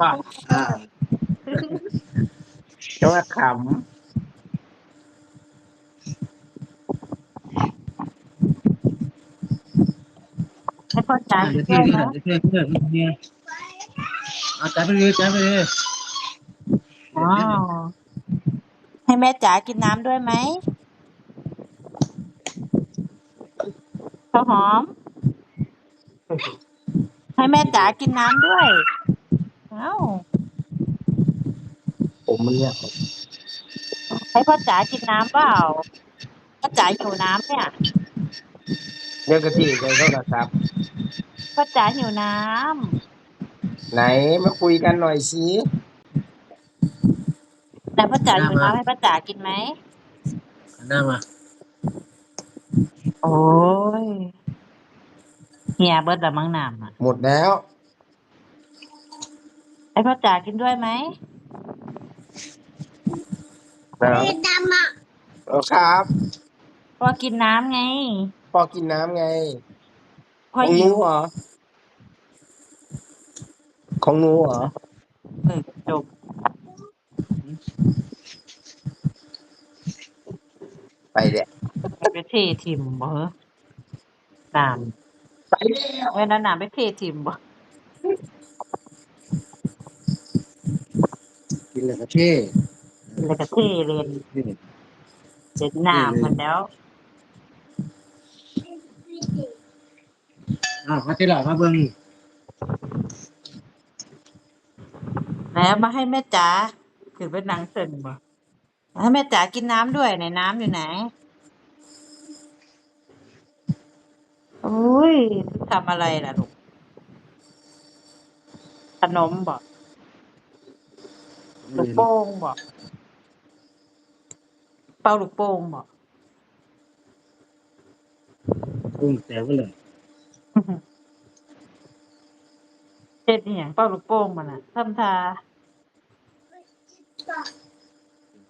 ว่าอ่าจะว่าขให้พ่อจ๋าจะช่เท่วยเพื่อนนะจะเท่เพื่อนเนี่ยเอาจับไปเลยจับไปเลยอ๋อให้แม่จ๋ากินน้ำด้วยไหมข้าวหอม ให้แม่จ๋ากินน้ำด้วยเอ้าำผมมันเนี่ยให้พ่อจ๋ากินน้ำเปล่าพ่อจ๋าหิวน้ำเนี่ยเดี๋ยวกะทิใจโทรศัพท์พ่อจ๋าหิวน้ไหนมาคุยกันหน่อยสิำแต่พ่อจ๋าหิวน้ำให้พ่อจ๋ากินไหมหันหน้ามาโอ้ยเฮียเบิร์ดแต่มังน้ำอะหมดแล้ว ให้พ่อจ๋ากินด้วยไหมแล้วเออครับพ่อกินน้ำไงพ่อกินน้ำไงพ่อของหหินูวเหรอ ของหนูเหรอ เออจบไปเดี๋ยไปเททิมบ่เหรอน้ไปแล้วำเว้นนั้นน้ำไปเททิมบ่ กินเลยกระเท่แล้วก็เทเลนเสร็จน้ำมันแล้วอ้าวมาที่หลังมาเบิ่งแล้วมาให้แม่จ๋าคือเป็นนางเซินบ่ให้แม่จ๋ากินน้ำด้วยไหนน้ำอยู่ไหนโอ้ยทำอะไรล่ะลูกขนมบ่ ลูกโป่งบ่เป่าลูกโป่งบ่กุ้งแต่ก็เลยเฮ็ดอีหยังเป่าลูกโป่งมันน่ะทำท่า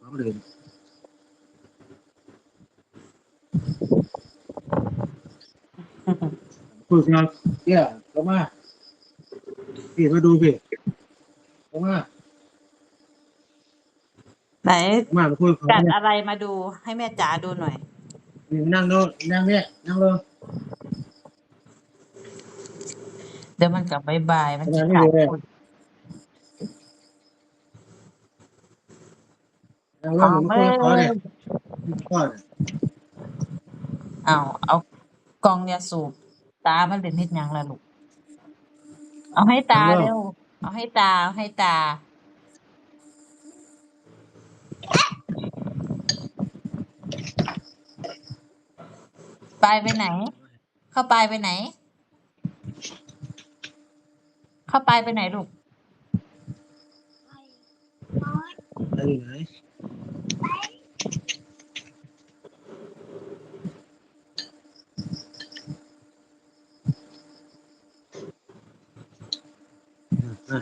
ความเดิมคุยกันเนี่ยก็มาพี่มาดูพี่ก็มา ไหนมาคุยกับจัดเนี่ยอะไรมาดูให้แม่จ๋าดูหน่อย นั่งโน่นนั่งเนี่ยนั่งลงเดี๋ยวมันกลับบ๊ายบายมันยัจะงไม่ขาดดูเลยคนนั่งลงผมคุยกับเขาเนี่ยพ่อเนี่ยเอาเอากล่องยาสูบ ตามันเป็นนิดยังละลูก เอาให้ตาเร็ว เอาให้ตาเอาให้ตา ปลายไปไหน เข้าปลายไปไหน เข้าปลายไปไหนลูกไปไหนอะ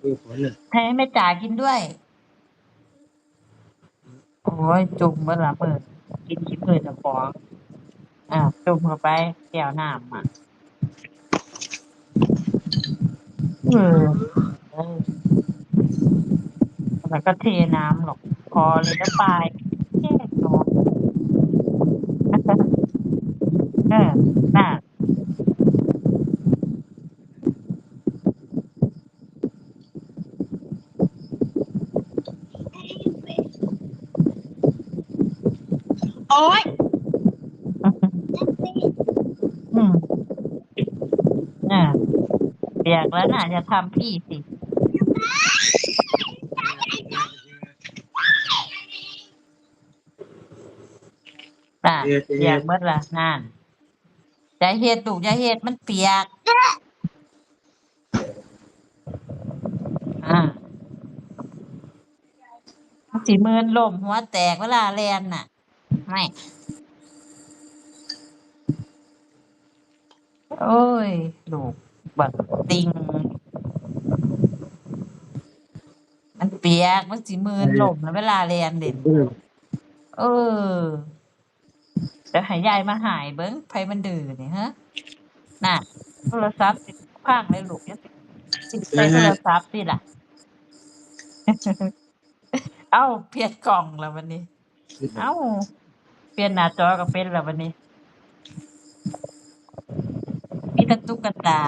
คุยกับเขาเลยให้แม่จ๋ากินด้วย โอ้ยจุ่มเมื่อละเปิดกินยิ้มเลยจะฟ้อง อ่าจุ่มเข้าไปแก้วน้ำอะเออเออแล้วก็เทน้ำหรอกพอเลยก็ไปแค่นอนเออน่ะโอ๊ย อืมน่ะเปียกแล้วน่ะจะทำพี่สิน่ะเปียกเมื่อละนั่นอย่าเฮ็ดลูกอย่าเฮ็ดมันเปียก อ่าสีมือนล่มหัวแตกเวลาแลนน่ะ ไม่ โอ้ย ลูก บัดติงมันเปียก มันสีมือนล่มนะเวลาแลนเด่นเออเดี๋ยวใหายายมาหายเบิ้งไผมันดื้อนี่ฮะน่ะโทรศัพท์ติดข้างเลยลูกอย่าสิสิใส่โทรศัพท์สิล่ะ เอ้าเปลี่ยนกล่องแล้ววันนี้ เอ้าเปลี่ยนหน้าจอก็เป็นแล้ววันนี้มีแตะตุ๊กตา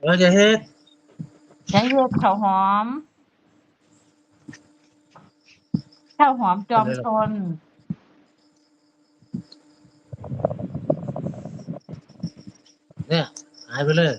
เออจะเฮ็ดใช้เลือดข้าวหอมข้าวหอมจอมชนเนี่ยหายไปเลย